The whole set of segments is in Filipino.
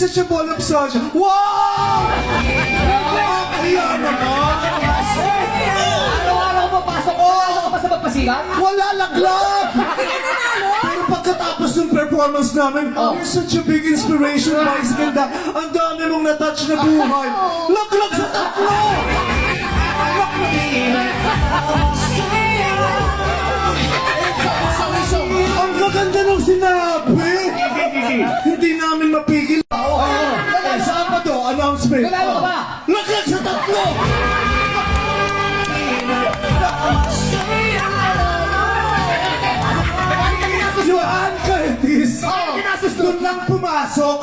ball of sunshine. Wow! Kaya naman! Araw-araw papasok. Ano ka pa sa magpasikat? Wala laglag! Pero pagkatapos ng performance namin, you're such a big inspiration, Vice Ganda. Ang dami mong natouch na buhay. Laglag sa tatlo! Ang gaganda ng sinabi! Hindi namin mapigil. Lang pumasok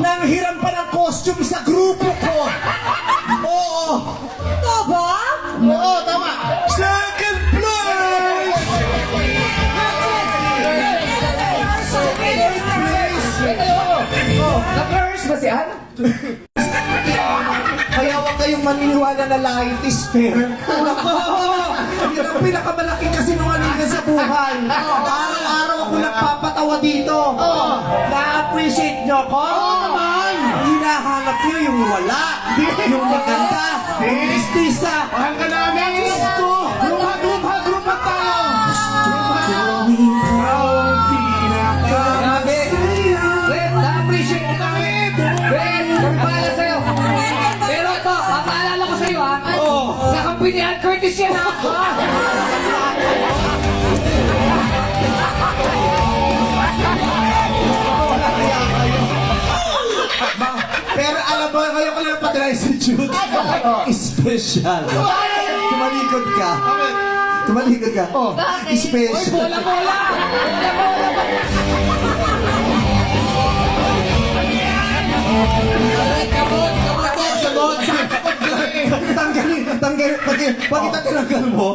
nang hiram pa ng costume sa grupo ko. Oo. Ito ba? Oo, tama. Second place! Third place! Oh, Na-curse ba si Ann? kaya huwag kayong maniniwala na life is fair. Nako! Yun ang pinakamalaking kasinungalingan sa buhay. Ako nagpapatawa dito. Na-appreciate nyo ko? Oo naman! Hinahanap nyo yung wala, yung maganda, yung mistisa. Mahal ka namin! Gusto! Grupa, grupa, grupa tayo! Grabe. Wait, na-appreciate ko kami. Wait, kami pala sa'yo. Pero ito, papaalala ko sa'yo ha. Oo. Sa kampinihan, Curtis yan ha. Pero alam mo, ngayon ko lang patry si Jude. Special. Tumalikod ka. Tumalikod ka. Bakit? Special. Bola, bola. Bola, bola. Tanggalin, tanggalin, pag, pag itatinanggal mo,